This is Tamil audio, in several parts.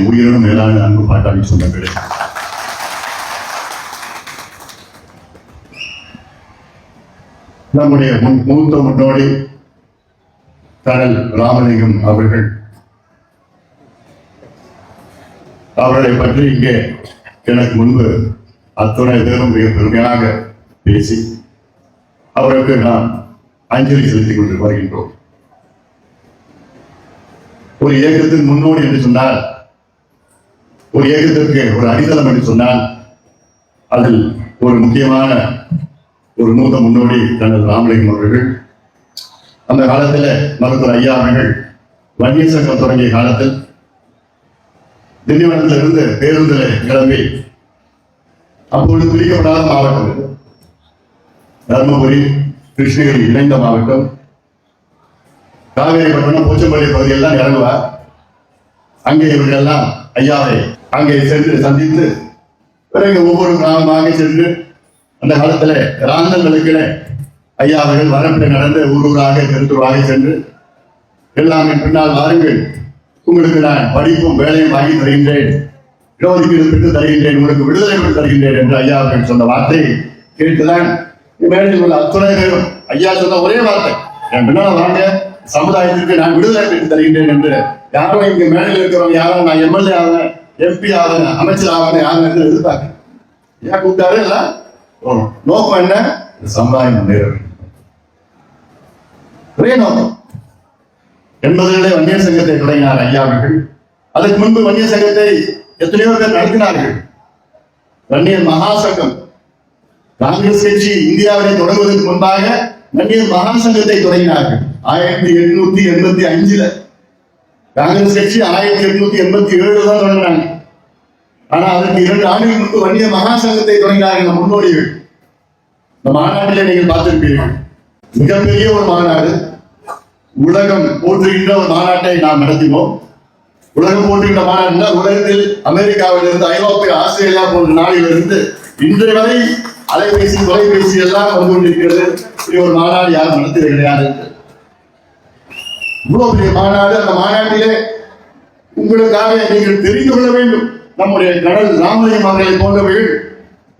உயிரினும் மேலான அன்பு பாட்டாளி சொந்தங்களே. நம்முடைய முன் மூத்த முன்னோடி கடல் ராமலிங்கம் அவர்கள். அவர்களை பற்றி இங்கே எனக்கு முன்பு அத்துணை பேரும் மிக பெருமையாக பேசி அவருக்கு நாம் அஞ்சலி செலுத்திக் கொண்டு வருகின்றோம். ஒரு இயக்கத்தின் முன்னோடி என்று சொன்னால் ஒரு இயக்கத்திற்கு ஒரு அடித்தளம் என்று சொன்னால் அதில் ஒரு முக்கியமான ஒரு மூத்த முன்னோடி தனது ராமலிங்கம் அவர்கள். அந்த காலத்தில் மருத்துவர் ஐயா அவர்கள் வன்னிய சங்கம் தொடங்கிய காலத்தில் திண்டிவனத்திலிருந்து பேருந்தில் கிளம்பி அப்பொழுது பிரிக்கப்படாத மாவட்டம் தருமபுரி தர்மபுரி கிருஷ்ணகிரி இணைந்த மாவட்டம். காவேரி காவேரிப்பட்டினம் போச்சம்பள்ளி பகுதியெல்லாம் இறங்குவார். அங்கே இவர்கள் எல்லாம் ஐயாவை அங்கே சென்று சந்தித்து பிறகு ஒவ்வொரு கிராமமாக சென்று அந்த காலத்துல ராந்தங்களுக்கிட ஐயா அவர்கள் வரப்பில் நடந்து ஊரூராக ஊராக சென்று எல்லாமே பின்னால் வாருங்கள். உங்களுக்கு நான் படிப்பும் வேலையும் வாங்கி தருகின்றேன். இடஒதுக்கீடு பெற்று தருகின்றேன். உங்களுக்கு விடுதலை பெற்று தருகின்றேன் என்று ஐயா அவர்கள் சொன்ன வார்த்தை கேட்டுதான் மேடையில் உள்ள அத்துணை பேரும் ஐயா சொன்ன ஒரே வார்த்தை என் பின்னால் வாங்க. சமுதாயத்திற்கு நான் விடுதலை பெற்று தருகின்றேன் என்று யாரும் இங்கு மேடையில் இருக்கிறவங்க யாரும் நான் எம்எல்ஏ ஆவேன் எம்பி ஆகணும் அமைச்சர் ஆகணும் யாருன்னு எதிர்பார்க்க ஏன் கூப்பிட்டாரு? இல்ல நோக்கம் என்ன சமுதாயம் ஒரே நோக்கம் எண்பதுகளே வன்னியர் சங்கத்தை தொடங்கினார் ஐயா அவர்கள். அதற்கு முன்பு வன்னியர் சங்கத்தை எத்தனையோ பேர் நடத்தினார்கள். வன்னியர் மகாசங்கம். காங்கிரஸ் கட்சி இந்தியாவிலே தொடங்குவதற்கு முன்பாக வன்னியர் மகா சங்கத்தை தொடங்கினார்கள். ஆயிரத்தி எண்ணூத்தி எண்பத்தி அஞ்சுல. காங்கிரஸ் கட்சி ஆயிரத்தி எட்நூத்தி எண்பத்தி ஏழு தான் தொடங்கினாங்க. ஆனா அதற்கு இரண்டு ஆண்டுகள் முன்பு வன்னிய மகாசங்கத்தை தொடங்கினார்கள் நம் முன்னோடிகள். இந்த மாநாட்டில் நீங்கள் பார்த்திருப்பீர்கள். மிகப்பெரிய ஒரு மாநாடு. உலகம் போற்றுகின்ற ஒரு மாநாட்டை நாம் நடத்தினோம். உலகம் போற்றுகின்ற மாநாடுனா உலகத்தில் அமெரிக்காவிலிருந்து ஐரோப்பிய ஆஸ்திரேலியா போன்ற நாடுகளிலிருந்து இன்று வரை அலைபேசி தொலைபேசி எல்லாம் வந்து கொண்டிருக்கிறது. இப்படி ஒரு மாநாடு யாரும் நடத்தியது கிடையாது இவ்வளவு பெரிய மாநாடு அந்த மாநாட்டிலே உங்களுக்காக நீங்கள் தெரிந்து கொள்ள வேண்டும். நம்முடைய கடல் ராமலிங்கம் அவர்களை போன்றவர்கள்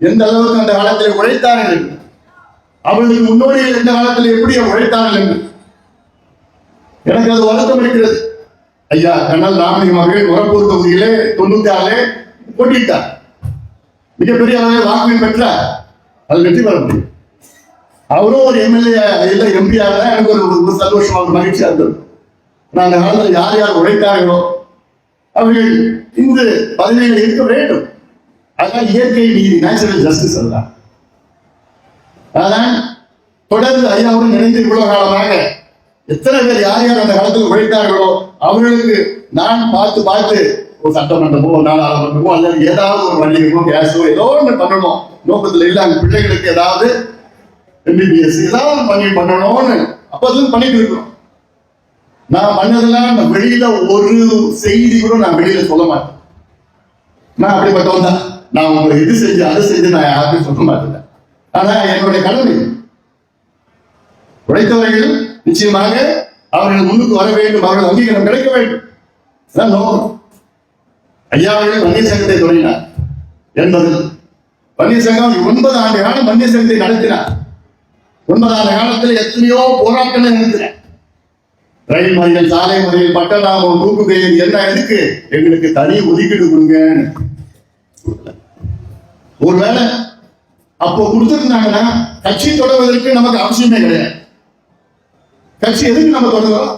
எந்த அளவுக்கு அந்த காலத்தில் உழைத்தார்கள் என்று. அவர்களுக்கு முன்னோடிகள் எந்த காலத்தில் எப்படி உழைத்தார்கள் என்று. எனக்கு அது வருத்தம் இருக்கிறது ஐயா கண்ணல் ராமலிங்கம் அவர்கள் உரப்பூர் தொகுதியிலே தொண்ணூத்தி ஆறு போட்டியிட்டார். மிகப்பெரிய அளவில் வாக்குகள் பெற்றார். அது வெற்றி பெற முடியும். அவரும் ஒரு எம்எல்ஏ இல்லை எம்பியாக எனக்கு ஒரு ஒரு சந்தோஷமா ஒரு மகிழ்ச்சியா இருந்தது அந்த காலத்தில் யார் யார் உழைத்தார்களோ அவர்கள் இந்த பதவியில் இருக்க வேண்டும். அதான் இயற்கை நீதி நேச்சுரல் ஜஸ்டிஸ் அதுதான் அதான் தொடர்ந்து ஐயாவுடன் இணைந்து இவ்வளவு காலமாக எத்தனை பேர் யார் யார் அந்த காலத்தில் உழைத்தார்களோ அவர்களுக்கு நான் பார்த்து பார்த்து ஒரு சட்டமன்றமோ ஒரு நாடாளுமன்றமோ அல்லது ஏதாவது ஒரு வண்டிகமோ கேஸோ ஏதோ ஒன்று பண்ணணும். நோக்கத்தில் இல்லை அந்த பிள்ளைகளுக்கு ஏதாவது எம்பிபிஎஸ் ஏதாவது பண்ணி பண்ணணும்னு அப்போதும் பண்ணிட்டு இருக்கோம் நான் பண்ணதெல்லாம் நான் வெளியில ஒரு செய்தி கூட நான் வெளியில சொல்ல மாட்டேன். நான் அப்படிப்பட்டவன் தான் நான் உங்களை இது செஞ்சு அதை செஞ்சு நான் யாருக்கும் சொல்ல மாட்டேன். ஆனா என்னுடைய கடமை உழைத்தவர்கள் நிச்சயமாக அவர்கள் முன்னுக்கு வர வேண்டும் அவர்கள் அங்கீகாரம் கிடைக்க வேண்டும். நோக்கம். ஐயா அவர்கள் வன்னிய சங்கத்தை தொடங்கினார். என்பது வன்னிய சங்கம் ஒன்பது ஆண்டு காலம் வன்னிய சங்கத்தை நடத்தினார். ஒன்பது ஆண்டு காலத்தில் எத்தனையோ போராட்டங்கள் நடத்தினார் ரயில் மறியல் சாலை மறியல் நூறு பெயர் என்ன எதுக்கு? எங்களுக்கு தனி ஒதுக்கீடு கொடுங்க. ஒருவேளை அப்போ கொடுத்துருந்தாங்கன்னா கட்சி தொடர்வதற்கு நமக்கு அவசியமே கிடையாது. கட்சி எதுக்கு நம்ம தொடங்குறோம்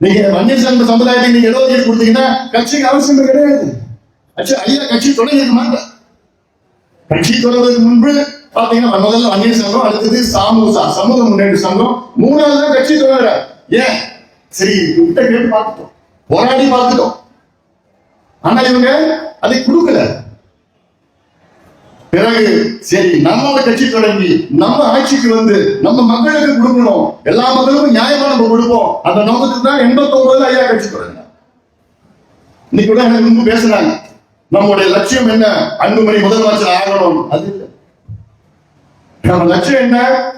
நீங்க வன்னியர் சங்க சமுதாயத்தை நீங்க இடஒதுக்கீடு கொடுத்தீங்கன்னா கட்சிக்கு அவசியமே கிடையாது. கட்சி ஐயா கட்சி தொடங்கிருக்க மாட்டேன் கட்சி தொடர்வதற்கு முன்பு பாத்தீங்கன்னா முதல்ல வன்னியர் சங்கம் அடுத்தது சாமுசா சமூக முன்னேற்ற சங்கம். மூணாவது தான் கட்சி தொடர்றாரு. ஏன்? சரி கிட்ட கேட்டு பார்த்துட்டோம். போராடி பார்த்துட்டோம். ஆனா இவங்க அதை கொடுக்கல. பிறகு சரி நம்மளோட கட்சி தொடங்கி நம்ம ஆட்சிக்கு வந்து நம்ம மக்களுக்கு கொடுக்கணும். எல்லா மக்களுக்கும் நியாயமா நம்ம கொடுப்போம். அந்த நோக்கத்துக்கு தான் எண்பத்தி ஒன்பதுல ஐயா கட்சி தொடங்க இன்னைக்கு கூட எனக்கு முன்பு பேசுனாங்க. நம்முடைய லட்சியம் என்ன? அன்புமணி முதலமைச்சர் ஆகணும். அது இல்லை. நம்ம லட்சியம் என்ன?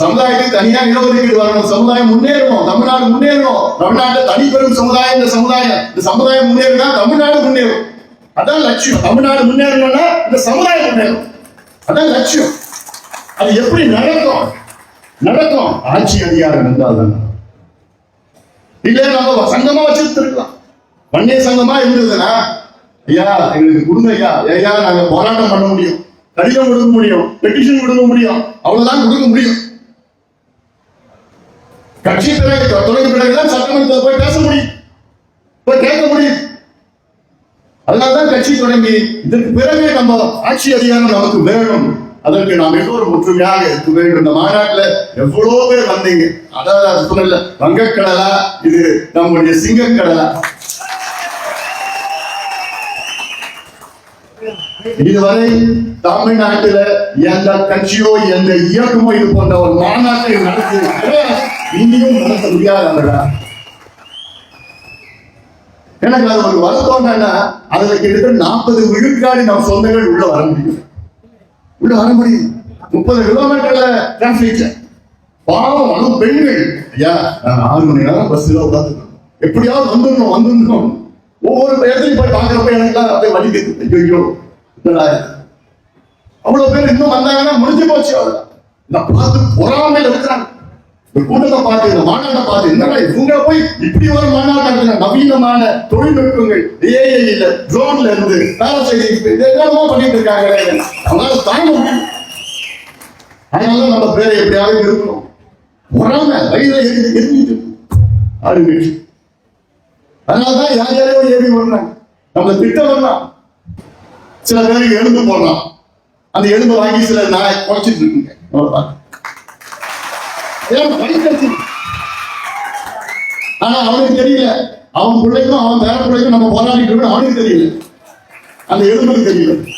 சமுதாயத்துக்கு தனியா இடஒதுக்கீடு வரணும் சமுதாயம் முன்னேறணும் தமிழ்நாடு முன்னேறணும் தமிழ்நாட்டில் தனிப்பெரும் சமுதாயம் இந்த சமுதாயம். இந்த சமுதாயம் முன்னேறினா தமிழ்நாடு முன்னேறும். அதான் லட்சியம். தமிழ்நாடு முன்னேறணும்னா இந்த சமுதாயம் முன்னேறும். அதான் லட்சியம். அது எப்படி நடக்கும்? நடக்கும். ஆட்சி அதிகாரம் இருந்தால் தான் இல்ல நம்ம சங்கமா வச்சிருக்கலாம் வன்னிய சங்கமா இருந்ததுன்னா ஐயா எங்களுக்கு கொடுங்க ஐயா. ஐயா நாங்க போராட்டம் பண்ண முடியும். கடிதம் கொடுக்க முடியும். பெட்டிஷன் கொடுக்க முடியும். அவ்வளவுதான் கொடுக்க முடியும். கட்சி தலைவர் துணை பிள்ளைகள் சட்டமன்றத்தில் போய் பேச முடியும். போய் கேட்க முடியும். அதனால்தான் கட்சி தொடங்கி இதற்கு பிறகு நம்ம ஆட்சி அதிகாரம் நமக்கு வேணும். அதற்கு நாம் எல்லோரும் ஒற்றுமையாக இருக்க வேண்டும். இந்த மாநாட்டில் எவ்வளவு பேர் வந்தீங்க? அதாவது அது வங்கக்கடலா இது நம்முடைய சிங்கக்கடலா. இதுவரை தமிழ்நாட்டில எந்த கட்சியோ எந்த இயக்கமோ இது போன்ற ஒரு மாநாட்டை நடத்தி இனியும் நடத்த முடியாதவர்களா எனக்கு அது ஒரு வருத்தம் என்னன்னா அதுல கிட்டத்தட்ட நாற்பது விழுக்காடு நம் சொந்தங்கள் உள்ள வர முடியும். உள்ள வர முடியும். முப்பது கிலோமீட்டர்ல டிராபிக் பாவம் அதுவும் பெண்கள். ஐயா நான் ஆறு மணி நேரம் பஸ்ல உட்காந்துருக்கோம் எப்படியாவது வந்துடணும் வந்துடணும். ஒவ்வொரு இடத்துலையும் போய் பாக்குறப்ப எனக்கு அப்படியே வலிக்குது ஐயோ. அவ்வளவு பேர் இன்னும் வந்தாங்கன்னா முடிஞ்சு போச்சு அவ்வளவுதான் நான் பார்த்து பொறாமையில் இருக்கிறாங்க. இந்த கூட்டத்தை பார்த்து இந்த மாநாட்டை பார்த்து என்னடா இவங்க போய் இப்படி ஒரு மாநாட்டம் நவீனமான தொழில்நுட்பங்கள் ஏஐ இல்ல ட்ரோன்ல இருந்து வேலை செய்து பண்ணிட்டு இருக்காங்க அவங்களால தாங்க அதனால நம்ம பேரை எப்படியாவது இருக்கணும் பொறாமை வயதுல எரிஞ்சிட்டு. ஆளுங்க அதனாலதான் யார் யாரையோ ஏறி வரணும் நம்ம திட்டம் வரலாம் சில பேருக்கு எலும்பு போடலாம். அந்த எலும்பு வாங்கி சில நாய் குறைச்சிட்டு இருக்குங்க. ஏன் ஆனா அவனுக்கு தெரியல. அவன் பிள்ளைக்கும் அவன் பேர பிள்ளைக்கும் நம்ம போராடிட்டு இருக்கோம் அவனுக்கு தெரியல. அந்த எலும்புக்கு தெரியல.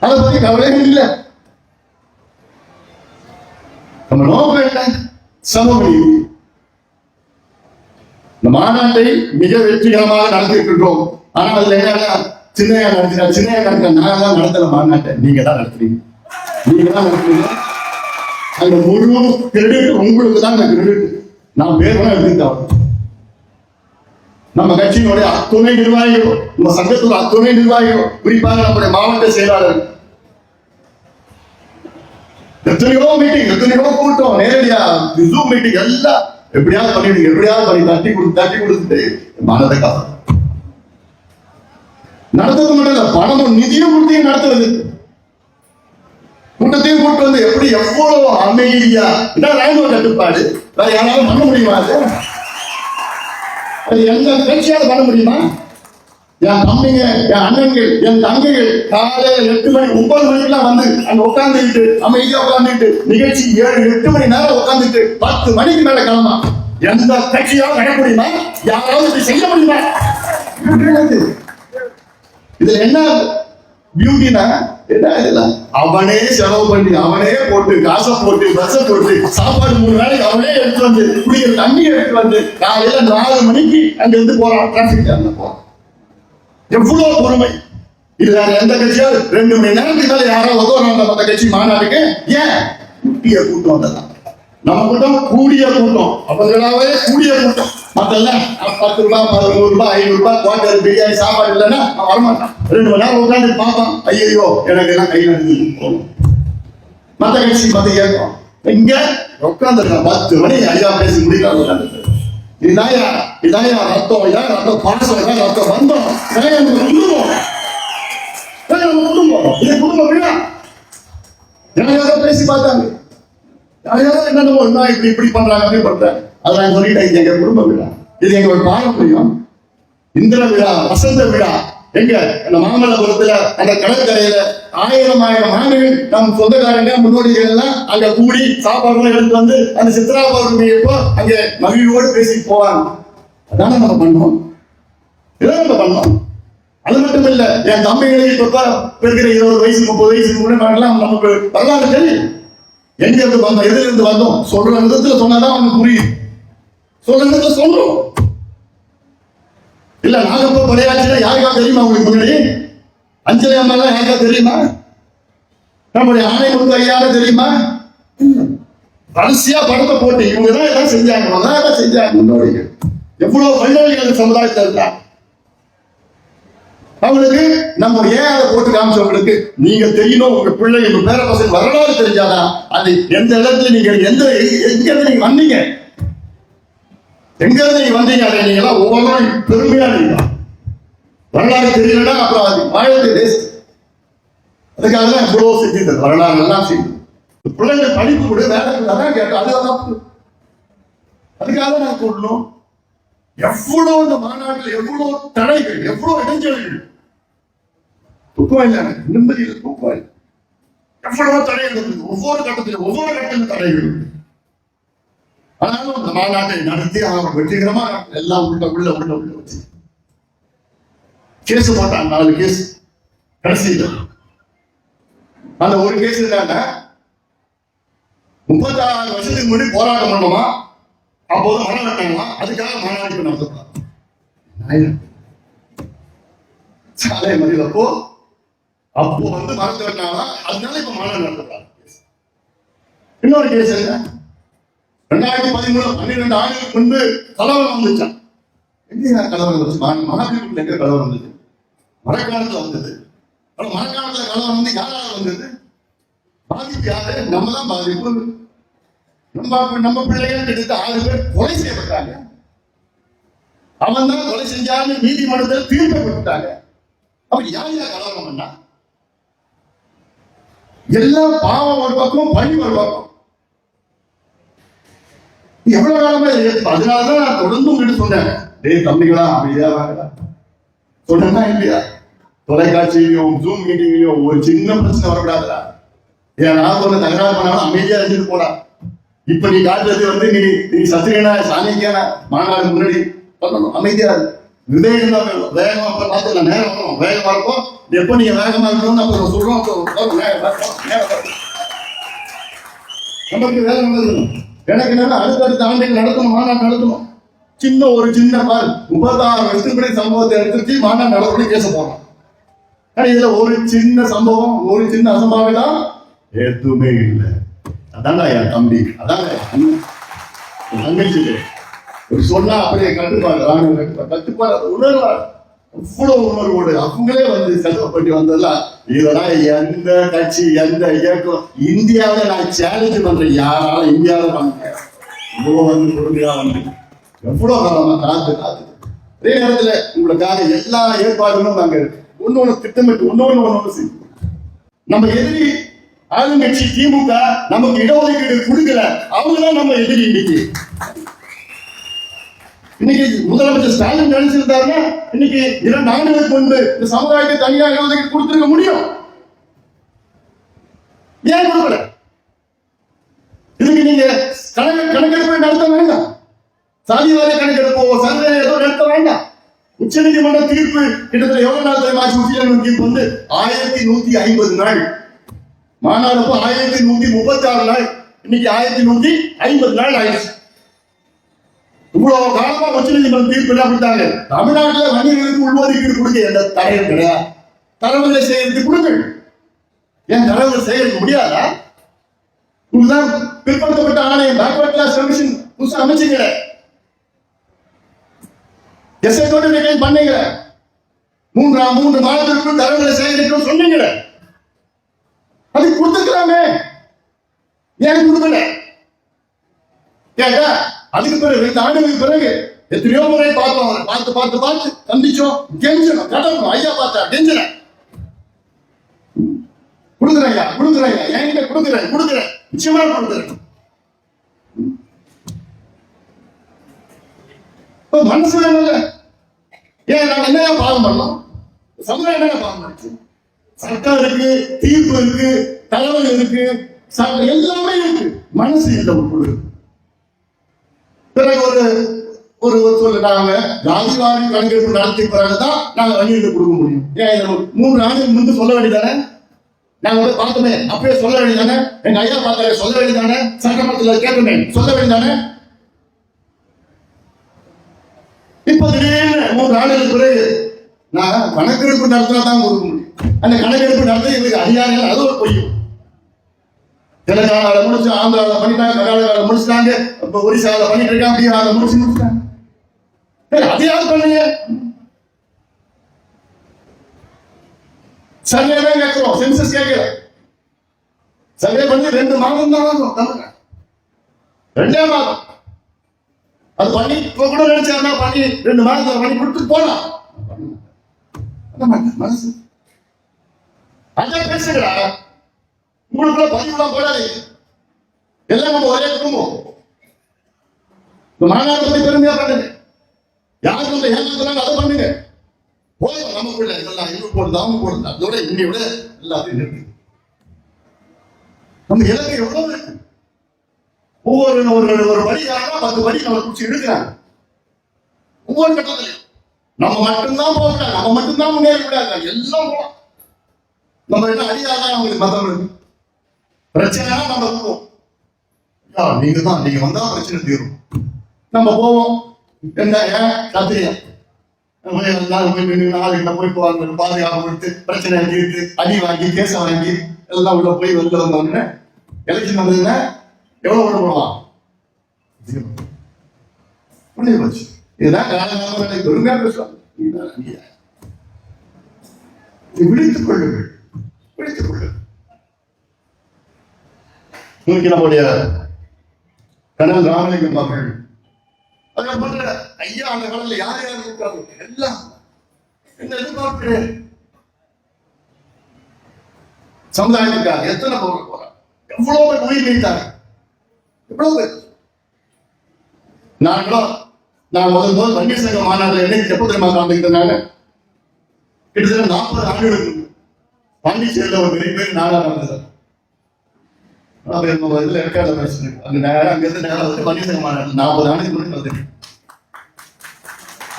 அதை பத்தி கவலையே இல்லை. நம்ம நோக்கம் என்ன? சமூக இந்த மாநாட்டை மிக வெற்றிகரமாக நடத்திட்டு இருக்கோம். ஆனால் அதுல என்னன்னா சின்னையா நடத்தினா சின்னையா நடத்தின நான் தான் நடத்தல மாநாட்டை. நீங்க தான் நடத்துறீங்க. நீங்க தான் நடத்துறீங்க. அந்த முழு கிரெடிட் உங்களுக்கு தான் அந்த கிரெடிட் நான் பேர் தான் எடுத்துக்கிட்டேன் நம்ம கட்சியினுடைய அத்துணை நிர்வாகிகள் நம்ம சங்கத்தோட அத்துணை நிர்வாகிகள் குறிப்பாக நம்முடைய மாவட்ட செயலாளர் எத்தனையோ மீட்டிங் எத்தனையோ கூட்டம் நேரடியா ஜூம் மீட்டிங் எல்லாம் எப்படியாவது பண்ணிடுங்க எப்படியாவது பண்ணி தட்டி கொடுத்து தட்டி கொடுத்துட்டு மனதை காப்பாற்று நடத்துறது மட்டும் இல்ல பணமும் நிதியும் கொடுத்தையும் நடத்துறது? கூட்டத்தையும் கூட்டு வந்து எப்படி எவ்வளவு அமைதியா என்ன ராணுவ கட்டுப்பாடு? வேற யாராலும் பண்ண முடியுமா அது? எந்த கட்சியாவது பண்ண முடியுமா? என் தம்பிங்க என் அண்ணன்கள் என் தங்கைகள் காலையில எட்டு மணி ஒன்பது மணிக்கெல்லாம் வந்து அங்க உட்காந்துக்கிட்டு அமைதியா உட்காந்துக்கிட்டு நிகழ்ச்சி ஏழு எட்டு மணி நேரம் உட்காந்துட்டு பத்து மணிக்கு மேல கிளம்பா எந்த கட்சியாலும் நடக்க முடியுமா? யாராவது இப்படி செய்ய முடியுமா? இதுல என்ன பியூட்டினா என்ன இதெல்லாம்? அவனே செலவு பண்ணி அவனே போட்டு காசை போட்டு பஸ்ஸை போட்டு சாப்பாடு மூணு நாளைக்கு அவனே எடுத்து வந்து குடிக்கிற தண்ணி எடுத்து வந்து காலையில நாலு மணிக்கு அங்க இருந்து போறான் டிராபிக் ஜாம்ல போறான். எவ்வளவு பொறுமை? இது வேற எந்த கட்சியாவது ரெண்டு மணி நேரத்துக்கு மேல யாராவது உதவுறாங்க மத்த கட்சி மாநாட்டுக்கு ஏன் குட்டிய கூட்டம் வந்ததான் நம்ம கூட்டம் கூடிய கூட்டம். அவங்களாவே கூடிய கூட்டம். மத்தெல்லாம் பத்து ரூபாய் பதினோரு ரூபாய் ஐநூறு ரூபாய் குவார்டர் பிரியாணி சாப்பாடு இல்லைன்னா அவன் வரமாட்டான். ரெண்டு மணி நேரம் உட்காந்து பார்ப்பான். ஐயோ எனக்கு எல்லாம் கையில் இருந்து போகணும் மத்த கட்சி மத்த கேட்கும் இங்க உட்காந்துருக்க பத்து மணி ஐயா பேசி முடிக்கலாம் உட்காந்துருக்கு இதாயா இதாயா ரத்தம் இதான் ரத்தம் பாசம் இதான் ரத்தம். வந்தோம். இதான் எனக்கு குடும்பம் இதான் எனக்கு குடும்பம் இது குடும்ப விழா. யாரையாரோ பேசி பார்த்தாங்க. யாரையாரோ என்னென்னமோ என்ன இப்படி இப்படி பண்றாங்க அப்படி பண்றாங்க. அதெல்லாம் சொல்லிட்டேன் இது எங்க குடும்ப விழா. இது எங்களோட பாரம்பரியம் இந்திர விழா வசந்த விழா. எங்க? அந்த மாமல்லபுரத்துல அந்த கடற்கரையில ஆயிரம் ஆயிரம் ஆண்டுகள் நம் சொந்தக்காரங்க முன்னோடிகள் எல்லாம் அங்க கூடி சாப்பாடு எடுத்து வந்து அந்த சித்ரா பௌர்ணமி அப்போ அங்க மகிழ்வோடு பேசிட்டு போவாங்க. அதான நம்ம பண்ணோம். இதான் நம்ம பண்ணோம். அது மட்டும் இல்ல என் தம்பிகளை இப்ப பெறுகிற இருபது வயசு முப்பது வயசு கூட முன்னாடி நமக்கு வரலாறு தெரியும். எங்க இருந்து வந்தோம் எதுல இருந்து வந்தோம் சொல்ற விதத்துல சொன்னாதான் அவனுக்கு புரியும். சொல்ற விதத்துல சொல்றோம். இல்ல நாங்க இப்ப படையாச்சுன்னா யாருக்கா தெரியுமா உங்களுக்கு முன்னாடி? அஞ்சலி அம்மா யாருக்கா தெரியுமா? நம்முடைய ஆணை முத்து ஐயாரு தெரியுமா? வரிசையா படத்தை போட்டு இவங்க தான் எல்லாம் செஞ்சாங்க. அவங்க தான் எல்லாம் செஞ்சாங்க. முன்னோடிகள். எவ்வளவு வள்ளல்கள் சமுதாயத்தில் இருக்கா அவங்களுக்கு நம்ம ஏன் அதை போட்டு காமிச்சவங்களுக்கு நீங்க தெரியணும். உங்க பிள்ளை உங்க பேர பசங்க வரலாறு தெரிஞ்சாதான். அது எந்த இடத்துல நீங்க எந்த எங்க இருந்து நீங்க வந்தீங்க? எங்க இருந்து நீ வந்தீங்க அதை நீங்க எல்லாம் ஒவ்வொன்றும் பெருமையா நீங்க வரலாறு தெரியலன்னா அப்புறம் அது மாயத்தை வேஸ்ட் அதுக்காக தான் இவ்வளவு செஞ்சது வரலாறு எல்லாம் செய்யுது பிள்ளைங்க படிப்பு கூட வேலை அதான் கேட்டோம் அதுதான் அதுக்காக தான் நான் கூடணும் எவ்வளோ இந்த மாநாட்டில் எவ்வளோ தடைகள் எவ்வளோ இடைஞ்சல்கள். தூக்கம் இல்லை எனக்கு. நிம்மதியில் தூக்கம் இல்லை. எவ்வளோ தடைகள் இருக்கு ஒவ்வொரு கட்டத்திலும் ஒவ்வொரு கட்டத்திலும் தடைகள் இருக்கு ஆனாலும் அந்த மாநாட்டை நடத்தி அவங்க வெற்றிகரமா எல்லாம் உள்ள உள்ள உள்ள உள்ள வச்சு. கேஸ் போட்டாங்க நாலு கேஸ் கடைசியில். அந்த ஒரு கேஸ் என்னன்னா முப்பத்தாறு வருஷத்துக்கு முன்னாடி போராட்டம் பண்ணோமா அப்போது மரம் வெட்டாங்களா அதுக்காக மாநாடு இப்ப நடத்தலாம் சாலை மறியல் அப்போ அப்போ வந்து மரத்தை வெட்டினாங்களா அதனால இப்ப மாநாடு நடத்தலாம் இன்னொரு கேஸ் என்ன? ரெண்டாயிரத்தி பதிமூணு பன்னிரெண்டு ஆண்டுகளுக்கு முன்பு கலவரம் வந்துச்சான் எங்கேயா கலவரம் வந்துச்சு? மகாபலிபுரத்தில் எங்க கலவரம் வந்தது மழைக்காலத்துல வந்தது. ஆனா மழைக்காலத்துல கலவரம் வந்து யாரால வந்தது? பாதிப்பு யாரு? நம்ம தான் பாதிப்பு. நம்ம நம்ம பிள்ளைகள் கிட்டத்தட்ட ஆறு பேர் கொலை செய்யப்பட்டாங்க. அவன் தான் கொலை செஞ்சான்னு நீதிமன்றத்தில் தீர்க்கப்பட்டாங்க அப்ப யார் யார் கலவரம் பண்ணா? எல்லா பாவம் ஒரு பக்கம் பழி ஒரு பக்கம். எவ்வளவு காலமா இதை? அதனாலதான் நான் தொடர்ந்து உங்ககிட்ட சொன்னேன். டேய் தம்பிகளா அப்படியா வாங்கடா. சொன்னா இல்லையா? தொலைக்காட்சியிலையும் ஜூம் மீட்டிங்லயும் ஒரு சின்ன பிரச்சனை வரக்கூடாதுடா. ஏன் நான் ஒண்ணு தகராறு பண்ணாலும் அமைதியா இருந்துட்டு போடா இப்ப நீ காட்டுறது வந்து நீ நீ சத்திரியனா சாணிக்கியனா? மாநாடு முன்னாடி. பண்ணணும் அமைதியா இருக்கு விவேகம் தான் வேணும். வேகமா பார்த்து நேரம் வரும் வேகமா இருக்கும். எப்ப நீங்க வேகமா இருக்கணும்னு நம்ம சொல்றோம் நமக்கு வேலை நடக்கணும் எனக்கு என்னன்னா அடுத்தடுத்த ஆண்டுகள் நடத்தணும் மாநாடு நடத்தணும் சின்ன ஒரு சின்ன பால் முப்பத்தாறு வருஷத்துக்குடைய சம்பவத்தை எடுத்துட்டு மாநாடு நடத்தி பேச போறோம். ஆனா இதுல ஒரு சின்ன சம்பவம் ஒரு சின்ன அசம்பாவிதம் எதுவுமே இல்லை. அதான்டா என் தம்பி அதான் தங்கச்சி ஒரு சொன்னா அப்படியே கட்டுப்பாடு கட்டுப்பாடு உணர்வார் இவ்வளவு உணர்வோடு அவங்களே வந்து செலவுப்பட்டு வந்ததெல்லாம் இதெல்லாம் எந்த கட்சி எந்த இயக்கம்? இந்தியாவில நான் சேலஞ்ச் பண்றேன். யாரால இந்தியாவில பண்ண இவ்வளவு வந்து கொடுமையா வந்து. எவ்வளவு காலமா காத்து காத்து. அதே நேரத்துல உங்களுக்காக எல்லா ஏற்பாடுகளும் நாங்க ஒன்னொன்னு ஒண்ணு திட்டமிட்டு ஒண்ணு ஒண்ணு ஒண்ணு செய்யும் நம்ம எதிரி ஆளுங்கட்சி திமுக நமக்கு இடஒதுக்கீடு கொடுக்கல. அவங்கதான் நம்ம எதிரி இன்னைக்கு. இன்னைக்கு முதலமைச்சர் ஸ்டாலின் நினைச்சிருந்தாருன்னா இன்னைக்கு இரண்டு ஆண்டுகளுக்கு முன்பு இந்த சமுதாயத்தை தனியாக இடஒதுக்கீடு கொடுத்துருக்க முடியும். ஏன் கொடுக்கல? இதுக்கு நீங்க கணக்கு கணக்கெடுப்பு நடத்த வேண்டாம். சாதிவாரிய கணக்கெடுப்போ சர்வே ஏதோ நடத்த வேண்டாம். உச்ச நீதிமன்ற தீர்ப்பு கிட்டத்தட்ட எவ்வளவு நாள் தெரியுமா? ஆச்சு உச்ச தீர்ப்பு வந்து ஆயிரத்தி நூத்தி ஐம்பது நாள். மாநாடு ஆயிரத்தி நூத்தி முப்பத்தி ஆறு நாள். இன்னைக்கு ஆயிரத்தி நூத்தி ஐம்பது நாள் ஆயிடுச்சு. இவ்வளவு காலமா உச்ச நீதிமன்றம் தீர்ப்பு என்ன கொடுத்தாங்க தமிழ்நாட்டுல வணிகர்களுக்கு உள்ஒதுக்கீடு கொடுக்க எந்த தடையும் கிடையாது. தரவுகளை செய்யறதுக்கு கொடுங்கள். ஏன் தரவுகள் செய்யறது முடியாதா? இதுதான் பிற்படுத்தப்பட்ட ஆணையம். பேக்வர்ட் கிளாஸ் கமிஷன் புதுசா அமைச்சீங்க எஸ்ஐ நோட்டிபிகேஷன் பண்ணீங்க. மூன்றாம் மூன்று மாதத்திற்குள் தரவுகளை சேகரிக்கணும் சொன்னீங்க அது கொடுத்துக்கலாமே ஏன் கொடுக்கல? கேட்டா அதுக்கு பிறகு ரெண்டு ஆண்டுகளுக்கு பிறகு எத்தனையோ முறை பார்த்தோம். அவரை பார்த்து பார்த்து பார்த்து கண்டிச்சோம். கெஞ்சணும் கடவுள் ஐயா பார்த்தா கெஞ்சன. கொடுக்குறேன் ஐயா கொடுக்குறேன் ஐயா. என்கிட்ட கொடுக்குறேன் கொடுக்குறேன். நிச்சயமா கொடுக்குறேன். இப்ப மனசு வேணும்ல. ஏன் நாங்க என்னையா பாவம் பண்ணோம்? சமுதாயம் என்ன பாவம் பண்ணுச்சு? சட்டம் இருக்கு தீர்ப்பு இருக்கு தலைவர் இருக்கு எல்லாமே இருக்கு. மனசு இல்லை உங்களுக்கு பிறகு ஒரு ஒரு ஒரு சொல்லிட்டாங்க ஜாதிவாரி கணக்கெடுப்பு நடத்தி பிறகுதான் நாங்க வங்கிட்டு கொடுக்க முடியும். ஏன் மூன்று ஆண்டுக்கு முன்பு சொல்ல வேண்டியதானே? நாங்க வந்து பார்த்தோமே அப்பயே சொல்ல வேண்டியதானே? எங்க ஐயா பார்த்தாரு சொல்ல வேண்டியதானே? சட்டமன்றத்தில் கேட்டுமே சொல்ல வேண்டியதானே? இப்ப திடீர்னு மூன்று ஆண்டுகளுக்கு பிறகு நான் கணக்கெடுப்பு நடத்தினா தான் கொடுக்க முடியும். அந்த கணக்கெடுப்பு நடத்த எங்களுக்கு அதிகாரிகள் அது ஒரு பொய்யும். தெலுங்கானால முடிச்சு ஆந்திரால பண்ணிட்டாங்க கர்நாடகால முடிச்சுட்டாங்க. இப்ப ஒரிசால பண்ணிட்டு இருக்காங்க பீகார்ல முடிச்சு முடிச்சுட்டாங்க. அதையாவது பண்ணுங்க? சர்வே தான் கேட்கிறோம் சென்சஸ் கேட்கல. சர்வே பண்ணி ரெண்டு மாதம் தான் ஆகும் தமிழ்நாடு ரெண்டே மாதம். அது பண்ணி இப்ப கூட நினைச்சாருன்னா பண்ணி ரெண்டு மாதத்துல பண்ணி கொடுத்துட்டு போலாம். மனசு. அதான் பேசுகிறா உங்களுக்குள்ள பதிவுலாம் போடாது. எல்லாம் நம்ம ஒரே குடும்பம். இந்த மாநாடு பத்தி பெருமையா பண்ணுங்க. யாருக்கு இந்த ஏமாத்துறாங்க அதை பண்ணுங்க. போதும் நமக்குள்ள இதெல்லாம் இவங்க போடுது அவங்க போடுது அதோட இன்னை விட எல்லாத்தையும் நிறுத்து நம்ம இலக்கு எவ்வளவு இருக்கு ஒவ்வொரு ஒரு ஒரு படிக்காரங்க பத்து படி நம்ம குச்சி எடுக்கிறாங்க ஒவ்வொரு கட்டத்திலையும். நம்ம மட்டும்தான் போகக்கூடாது நம்ம மட்டும்தான் முன்னேற கூடாது எல்லாம் போகலாம். நம்ம என்ன அடியாதான் அவங்களுக்கு மத்தவங்களுக்கு பிரச்சனைனா நம்ம போவோம் யா, நீங்க தான் நீங்க வந்தா பிரச்சனை தீரும். நம்ம போவோம். என்ன ஏன்? கத்திரியா நம்ம போய் நின்று நாளைக்கு போய் போவாங்க பாதுகாப்பு கொடுத்து பிரச்சனை தீர்த்து அடி வாங்கி கேச வாங்கி எல்லாம் உள்ள போய் வெளில வந்தோடனே எலெக்ஷன் வந்ததுன்னா எவ்வளவு ஓட போடுவான் ஜீரோ. முடிஞ்சு போச்சு. இதுதான் காலகாலம் பெருமையா பேசுவாங்க விழித்துக் கொள்ளுங்கள். விழித்துக் கொள்ளுங்கள். இன்னைக்கு நம்முடைய கனல் ராமலிங்கம் அவர்கள். அதை பண்ற ஐயா அந்த காலத்துல யார் யார் இருக்காங்க எல்லாம் என்ன எதிர்பார்ப்பு சமுதாயத்துக்காக எத்தனை பொருள் போறாங்க? எவ்வளவு பேர் உயிர் நீத்தாங்க? எவ்வளவு பேர்? நான் நான் முதல் முதல் வன்னியர் சங்க மாநாடு என்ன எப்ப தெரியுமா கலந்துக்கிட்டேன் கிட்டத்தட்ட நாற்பது ஆண்டுகளுக்கு பாண்டிச்சேரியில் ஒரு பெரிய பேர் நாடா நடந்தது அப்ப நம்ம இதுல இருக்காத பிரச்சனை. அங்க நேரம் அங்க நேரம் வந்து பன்னீர் சங்க நாற்பது ஆண்டுக்கு முன்னாடி வந்துட்டு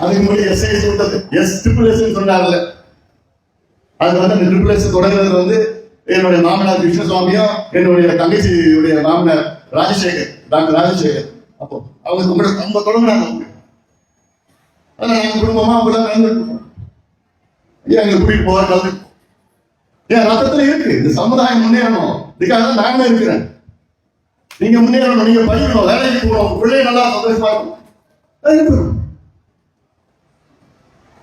அதுக்கு முன்னாடி எஸ்ஐ சொல்றது எஸ் ட்ரிபிள் எஸ் சொன்னார்ல. அது வந்து அந்த ட்ரிபிள் எஸ் தொடங்குறது வந்து என்னுடைய மாமனார் கிருஷ்ணசுவாமியும் என்னுடைய தங்கச்சியுடைய மாமனார் ராஜசேகர் டாக்டர் ராஜசேகர். அப்போ அவங்க கூட நம்ம தொடங்குறாங்க அவங்க. அதனால நாங்க குடும்பமா அவங்க கலந்துருக்கோம் ஏன் எங்க கூட்டிட்டு போவா கலந்து என் ரத்தத்துல இருக்கு. இந்த சமுதாயம் முன்னேறணும். இதுக்காக தான் நானும் இருக்கிறேன் நீங்க முன்னேறணும் நீங்க படிக்கணும் வேலைக்கு போகணும் பிள்ளைய நல்லா சந்தோஷமா இருக்கணும்.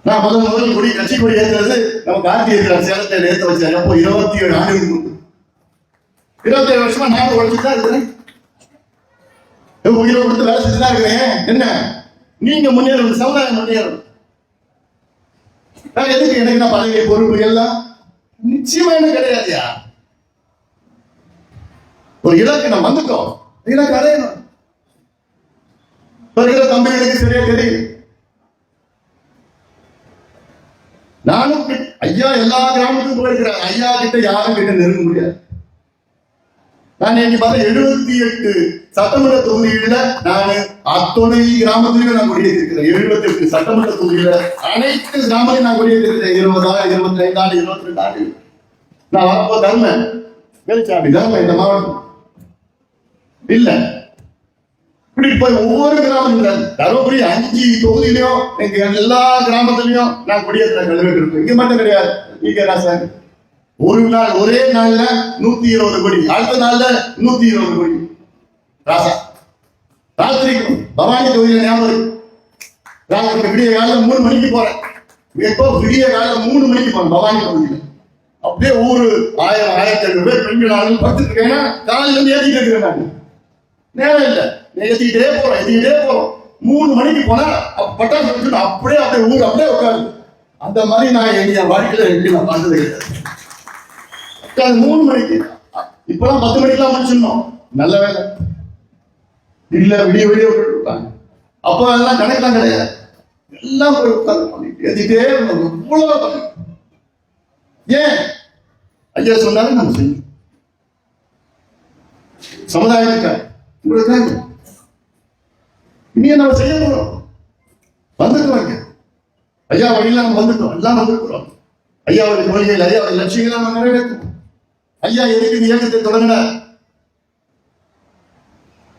நான் முதல் முதல் கொடி கட்சி கொடி ஏற்றுறது நம்ம கார்த்திகை இருக்கிற சேலத்தை ஏற்ற வச்சாரு. அப்போ இருபத்தி ஏழு ஆண்டுகளுக்கு முன்பு. இருபத்தி ஏழு வருஷமா நான் உழைச்சிட்டு தான் இருக்கிறேன். என் உயிரை கொடுத்து வேலை செஞ்சு தான் இருக்கிறேன் என்ன? நீங்க முன்னேறணும் சமுதாயம் முன்னேறணும். நான் எதுக்கு எனக்கு நான் பதவி பொறுப்பு எல்லாம்? நிச்சயமா எனக்கு கிடையாதுயா? ஒரு இலக்கு நம்ம வந்துட்டோம். இலக்கு அடையணும். தம்பிகளுக்கு சரியா தெரியும் நானும் ஐயா எல்லா கிராமத்துக்கும் போயிருக்கிறேன். ஐயா கிட்ட யாரும் கிட்ட நெருங்க முடியாது. நான் இன்னைக்கு பார்த்தா எழுபத்தி எட்டு சட்டமன்ற தொகுதிகளில நான் அத்துணை கிராமத்திலையும் நான் கொடியேற்றிருக்கிறேன் எழுபத்தி எட்டு சட்டமன்ற தொகுதியில அனைத்து கிராமத்தையும் நான் கொடியேற்றிருக்கிறேன் இருபதா இருபத்தி ஐந்து ஆண்டு இருபத்தி ரெண்டு ஆண்டு. நான் வரப்போ தர்ம வேலுச்சாமி இந்த மாவட்டம். இல்ல. இப்படி இப்ப ஒவ்வொரு கிராமத்துல தருமபுரி அஞ்சு தொகுதியிலையும் எங்க எல்லா கிராமத்திலையும் நான் குடியேற்ற கல்வெட்டு இருக்கு. இங்க மட்டும் கிடையாது. இங்க சார்? ஒரு நாள் ஒரே நாள்ல நூத்தி இருபது கோடி. அடுத்த நாள்ல நூத்தி இருபது கோடி. ராசா. ராத்திரிக்கும் பவானி தொகுதியில ஞாபகம் ராத்திரி விடிய காலம் மூணு மணிக்கு போறேன். எப்போ விடிய காலம் மூணு மணிக்கு போறேன் பவானி தொகுதியில. அப்படியே ஊரு ஆயிரம் ஆயிரத்தி ஐநூறு பேர் பெண்கள் ஆளுங்க படுத்துட்டு இருக்கேன்னா காலையில இருந்து ஏற்றிட்டு இருக்கிறேன் நான். நேரம் இல்ல. ஏசிக்கிட்டே போறோம் போறேன் போறோம் மூணு மணிக்கு போனா அப்ப பட்டாசு வச்சுட்டு அப்படியே அப்படியே ஊர் அப்படியே உட்காரு. அந்த மாதிரி நான் எங்க என் வாழ்க்கையில எப்படி நான் பார்த்தது கிடையாது மூணு மணிக்கு. இப்பெல்லாம் பத்து மணிக்கெல்லாம் முடிச்சிடணும். நல்ல வேலை. இல்ல விடிய விடிய விட்டுருக்காங்க அப்போ அதெல்லாம் கணக்கெல்லாம் கிடையாது. எல்லாம் போய் உட்காந்து ஏத்திட்டே இருந்தோம் இவ்வளவு ஏன்? ஐயா சொன்னாலும் நம்ம செய்யணும். சமுதாயத்துக்காக. உங்களுக்காக இனிய நம்ம செய்ய போறோம்? வந்துட்டோம் ஐயா வழியில நம்ம வந்துட்டோம். எல்லாம் வந்திருக்கிறோம். ஐயாவுடைய கொள்கைகள் ஐயாவுடைய லட்சியங்களை நம்ம நிறைவேற்றணும் ஐயா எதுக்கு இந்த இயக்கத்தை தொடங்கினார்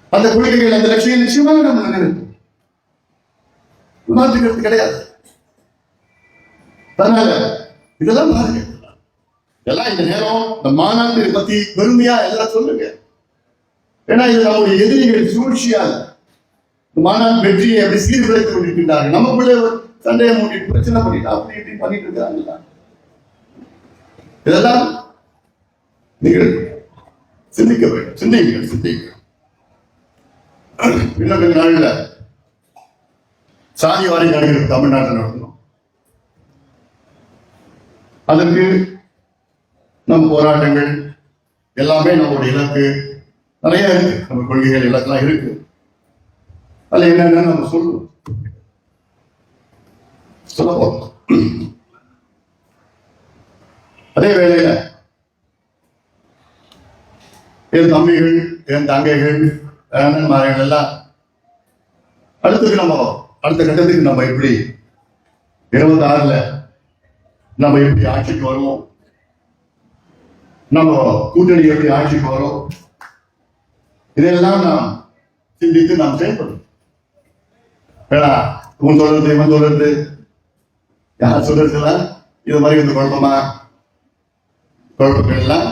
அந்த கொள்கைகள் அந்த லட்சியம் நிச்சயமாக நம்ம நிறைவேற்றும் மாற்றுக்கிறது கிடையாது. அதனால இதெல்லாம் பாருங்க. இதெல்லாம் இந்த நேரம் இந்த மாநாட்டை பத்தி பெருமையா எல்லாம் சொல்லுங்க. ஏன்னா இது நம்முடைய எதிரிகள் சூழ்ச்சியால் இந்த மாநாட்டு வெற்றியை அப்படி சீர்குலைத்து கொண்டிருக்கின்றார்கள். நமக்குள்ளே ஒரு சண்டையை மூட்டிட்டு பிரச்சனை பண்ணிட்டு அப்படி இப்படி பண்ணிட்டு இருக்காங்க இதெல்லாம் நீங்கள் சிந்திக்க வேண்டும். சிந்திங்கள் சிந்திக்க இன்னும் கொஞ்ச நாள்ல சாதி வாரி கணக்கெடுப்பு தமிழ்நாட்டில் நடத்தணும் அதற்கு நம் போராட்டங்கள் எல்லாமே நம்மளுடைய இலக்கு. நிறைய இருக்கு. நம்ம கொள்கைகள் இலக்கெல்லாம் இருக்கு. அதுல என்னென்ன நம்ம சொல்லுவோம். சொல்ல போறோம். அதே வேளையில என் தம்பிகள் என் தங்கைகள் அண்ணன்மார்கள் எல்லாம் அடுத்தது நம்ம அடுத்த கட்டத்துக்கு நம்ம எப்படி இருபத்தி ஆறுல நம்ம எப்படி ஆட்சிக்கு வருவோம்? நம்ம கூட்டணி எப்படி ஆட்சிக்கு வரும்? இதெல்லாம் நாம் சிந்தித்து நாம் செயல்படும் வேணா உன் தொடர்ந்து இவன் தொடர்ந்து. யார் சொல்றது இது மாதிரி வந்து குழப்பமா? குழப்பங்கள் எல்லாம்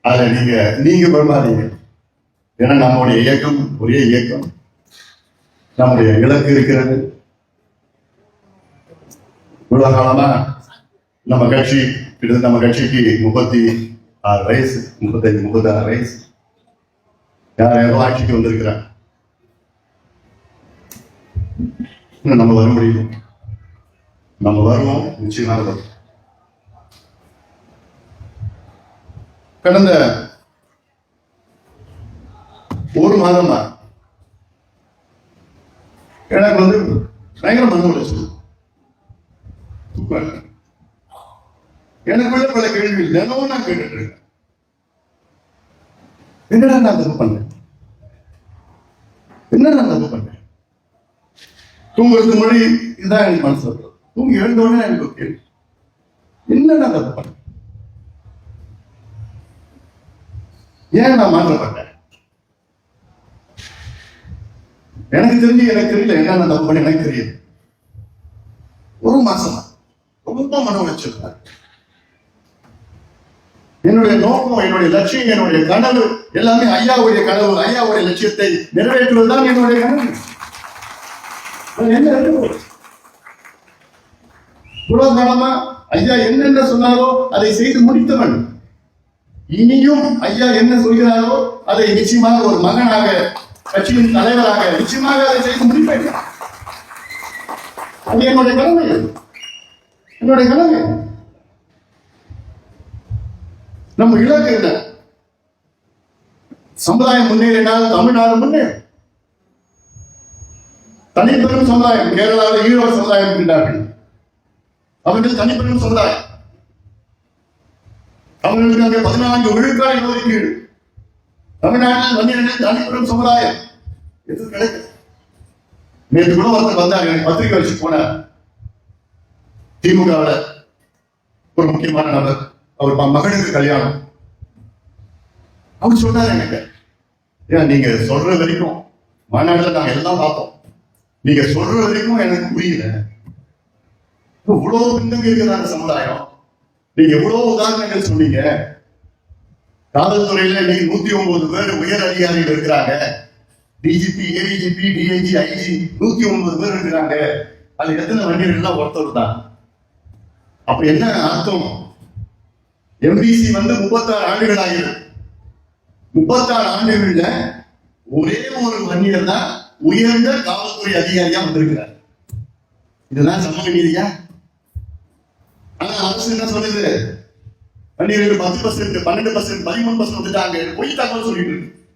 அதுல நீங்க நீங்க குழம்பாதீங்க ஏன்னா நம்முடைய இயக்கம் ஒரே இயக்கம். நம்முடைய இலக்கு இருக்கிறது. இவ்வளவு காலமா நம்ம கட்சி கிட்டத்தட்ட நம்ம கட்சிக்கு முப்பத்தி ஆறு வயசு முப்பத்தஞ்சு முப்பத்தி ஆறு வயசு. யார் யாரோ ஆட்சிக்கு வந்திருக்கிறார்? இன்னும் நம்ம வர முடியும் நம்ம வருவோம் நிச்சயமாக வரும். கடந்த ஒரு மாதமா எனக்கு வந்து பயங்கர மன உளைச்சல் எனக்குள்ள பல கேள்வி தினமும் நான் கேட்டுட்டு இருக்கேன். என்னடா நான் தப்பு பண்ணேன் என்ன நான் தப்பு பண்ணேன் தூங்குறது மொழி இதான் எனக்கு மனசு வருது தூங்கி எழுந்தோடனே எனக்கு ஒரு கேள்வி. என்ன நான் தப்பு பண்ணேன் ஏன் நான் மாற்றப்பட்டேன்? எனக்கு தெரிஞ்சு எனக்கு தெரியல. என்ன நான் தப்பு பண்ணி எனக்கு தெரியுது. ஒரு மாசமா. ரொம்ப மன உளைச்சல். என்னுடைய நோக்கம் என்னுடைய லட்சியம் என்னுடைய கனவு எல்லாமே ஐயாவுடைய கனவு. ஐயாவுடைய லட்சியத்தை நிறைவேற்றுவதுதான் என்னுடைய கனவு. என்ன இவ்வளவு காலமா ஐயா என்னென்ன சொன்னாரோ அதை செய்து முடித்தவன். இனியும் ஐயா என்ன சொல்கிறாரோ அதை நிச்சயமாக ஒரு மகனாக கட்சியின் தலைவராக நிச்சயமாக அதை செய்து முடிப்பேன். அது என்னுடைய கடமை என்னுடைய கடமை நம்ம இலக்கு என்ன? சமுதாயம் முன்னேறினால் தமிழ்நாடு முன்னேறும். தனிப்பெரும் சமுதாயம் கேரளாவில் ஈரோடு சமுதாயம் இருக்கின்றார்கள். அவர்கள் தனிப்பெரும் சமுதாயம். அவர்களுக்கு அங்கே பதினான்கு விழுக்காடு ஒதுக்கீடு. தமிழ்நாட்டில் வன்னியர்கள் தனிப்பெரும் சமுதாயம் எது கிடைக்கும் நேற்று கூட ஒருத்தர் வந்தாங்க பத்திரிகை வச்சு போன திமுகவில் ஒரு முக்கியமான நபர். அவர் மகனுக்கு கல்யாணம். அவர் சொன்னார் எனக்கு. ஏன் நீங்க சொல்ற வரைக்கும் மாநாடுல நாங்க எல்லாம் பார்த்தோம். நீங்க சொல்ற வரைக்கும் எனக்கு புரியல. இவ்வளவு பின்னங்க இருக்கிறாங்க சமுதாயம். நீங்க இவ்வளவு உதாரணங்கள் சொன்னீங்க. காவல்துறையில இன்னைக்கு நூத்தி ஒன்பது பேர் உயர் அதிகாரிகள் இருக்கிறாங்க. டிஜிபி ஏடிஜிபி டிஐஜி ஐஜி நூத்தி ஒன்பது பேர் இருக்கிறாங்க. அது எத்தனை வண்டிகள்லாம் ஒருத்தர் தான். அப்ப என்ன அர்த்தம்? எம்பிசி வந்து முப்பத்தாறு ஆண்டுகள் ஆகிறது முப்பத்தாறு ஆண்டுகள்ல ஒரே ஒரு வன்னியர் தான் உயர்ந்த காவல்துறை அதிகாரியா வந்திருக்கிறார். இதுதான் சமூக நீதியா ஆனா அரசு என்ன சொல்லுது? வன்னியர்கள் பத்து பர்சன்ட் பன்னெண்டு பர்சன்ட் பதிமூணு பர்சன்ட் வந்துட்டாங்க. பொய் தகவல் சொல்லிட்டு இருக்கு.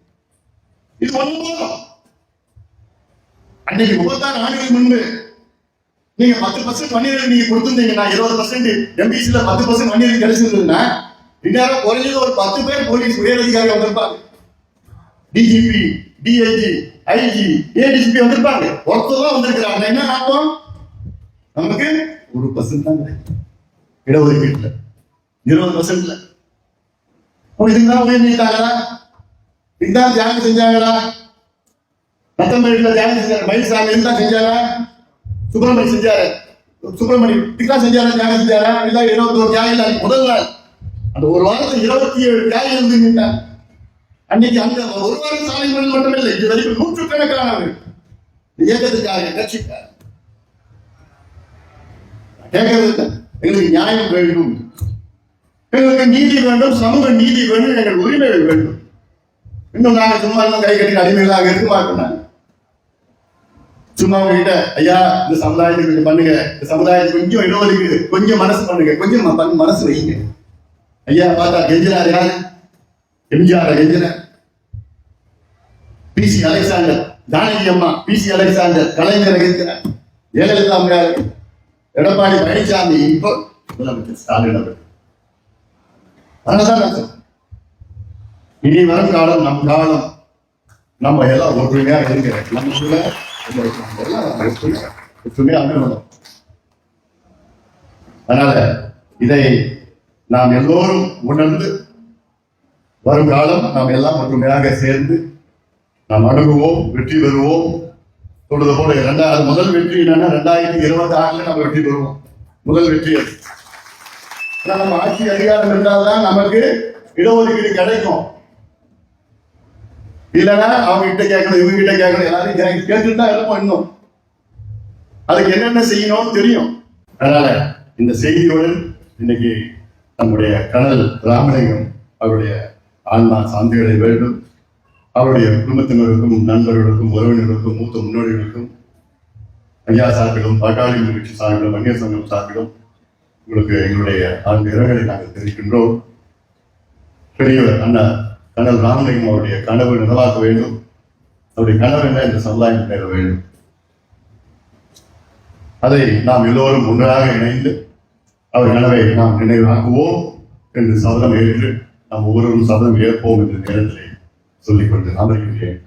இது ஒண்ணு போதும். அன்னைக்கு முப்பத்தாறு ஆண்டுகள் முன்பு நீங்க பத்து பர்சன்ட் வன்னியர்கள் நீங்க கொடுத்திருந்தீங்கன்னா இருபது பர்சன்ட் எம்பிசில பத்து பர்சன்ட் வன்னியர்கள் கிடைச்சிருந்ததுன்னா இந்நேரம் குறைஞ்சது ஒரு பத்து பேர் போலீஸ் உயர் அதிகாரி வந்திருப்பாங்க டிஜிபி டிஐஜி ஐஜி ஏடிஜிபி வந்திருப்பாங்க. ஒருத்தர் தான் வந்திருக்கிறாங்க என்ன அர்த்தம் நமக்கு ஒரு பர்சன்ட் தான் கிடைக்கும். இடஒதுக்கீட்டுல. இருபது பர்சன்ட்ல இதுக்கு உயர் நீட்டாங்களா இதுதான் தியாகம் செஞ்சாங்களா? பத்தொன்பது தியாகம் செஞ்சாங்க. மயில்சாமி இதுதான் செஞ்சாரா? சுப்பிரமணி செஞ்சாரு. சுப்பிரமணி இதுதான் செஞ்சாரா தியாகம் செஞ்சாரா? இல்ல இருபத்தி ஒரு தியாகம் இல்லை முதல் நாள். அந்த ஒரு வாரத்துல இருபத்தி ஏழு தியாகம் இருந்துட்டாங்க அன்னைக்கு அந்த ஒரு வாரம் சாலை மணல் மட்டுமில்லை இது வரைக்கும் நூற்றுக்கணக்கானவர்கள். இந்த இயக்கத்துக்காக கட்சிக்காக. கேட்கறது எங்களுக்கு நியாயம் வேண்டும் எங்களுக்கு நீதி வேண்டும் சமூக நீதி வேண்டும் எங்கள் உரிமைகள் வேண்டும். இன்னும் நாங்க சும்மா கை கட்டி அடிமைகளாக இருக்க மாட்டோம் சும்மா உங்ககிட்ட ஐயா இந்த சமுதாயத்துக்கு கொஞ்சம் பண்ணுங்க. இந்த சமுதாயத்துக்கு கொஞ்சம் இடம் இருக்கு கொஞ்சம் மனசு பண்ணுங்க. கொஞ்சம் பண்ண- மனசு வைங்க. ஐயா பார்த்தா கெஞ்சினார் யாரு? எம்ஜிஆர் கெஞ்சினார். PC Alexander. ஜானகி அம்மா. PC Alexander. கலைஞர் கெஞ்சினார். ஜெயலலிதா அம்மையார். எடப்பாடி பழனிசாமி இப்போ முதலமைச்சர் ஸ்டாலின் அவர்கள் அதனாலதான் இனி வரும் காலம் நம் காலம் நம்ம எல்லாம் ஒற்றுமையா இருக்கிற நமக்குள்ள இந்த எல்லாம் அதனால இதை நாம் எல்லோரும் உணர்ந்து வரும் காலம் நாம் எல்லாம் ஒற்றுமையாக சேர்ந்து நாம் அணுகுவோம் வெற்றி பெறுவோம். சொல்றது போல இரண்டாவது முதல் வெற்றி என்னன்னா ரெண்டாயிரத்தி இருபத்தி ஆறுல நம்ம வெற்றி பெறுவோம். முதல் வெற்றி அது. நம்ம ஆட்சி அதிகாரம் இருந்தால்தான் நமக்கு இடஒதுக்கீடு கிடைக்கும். இல்லைன்னா அவங்க கிட்ட கேட்கணும் இவங்க கிட்ட கேட்கணும் எல்லாரும் கேட்டு கேட்டுட்டு தான் இருப்போம் இன்னும் அதுக்கு என்னென்ன செய்யணும் தெரியும். அதனால இந்த செய்தியுடன் இன்னைக்கு நம்முடைய கடல் ராமலிங்கம் அவருடைய ஆன்மா சாந்திகளை வேண்டும். அவருடைய குடும்பத்தினருக்கும் நண்பர்களுக்கும் உறவினர்களுக்கும் மூத்த முன்னோடிகளுக்கும் ஐயா சார்பிலும் பட்டாளி நிகழ்ச்சி சார்பிலும் வன்னியர் சங்கம் சார்பிலும் உங்களுக்கு எங்களுடைய ஆழ்ந்த இரங்கலை நாங்கள் தெரிவிக்கின்றோம். பெரியவர் அண்ணா கனல் ராமலிங்கம் அவருடைய கனவு நினைவாக்க வேண்டும். அவருடைய கனவு என்ன இந்த சமுதாயம் பெற வேண்டும். அதை நாம் எல்லோரும் ஒன்றாக இணைந்து அவர் கனவை நாம் நினைவாக்குவோம் என்று சபதம் ஏற்று நாம் ஒவ்வொருவரும் சபதம் ஏற்போம் என்ற நேரத்தில் சொல்லிக்கொண்டு அமர்கின்றேன்.